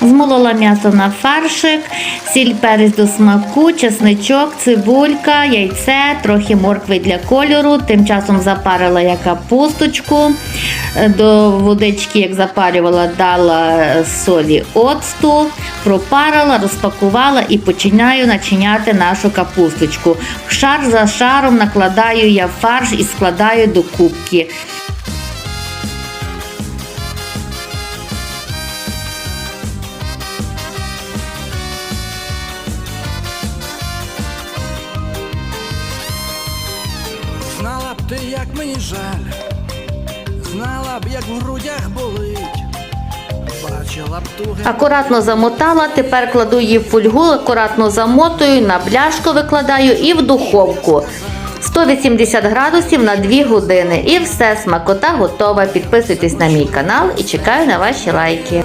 Змолола м'ясо на фаршик, сіль перець до смаку, чесничок, цибулька, яйце, трохи моркви для кольору. Тим часом запарила я капусточку. Е, До водички, як запарювала, дала е, солі оцту, пропарила, розпакувала і починаю начиняти нашу капусточку. Шар за шаром накладаю я фарш і складаю до кубки. Ти, як мені жаль, знала б, як в грудях болить, бачила б туги. Акуратно замотала, тепер кладу її в фольгу, акуратно замотую, на бляшку викладаю і в духовку. 180 градусів на 2 години. І все, смакота готова. Підписуйтесь на мій канал і чекаю на ваші лайки.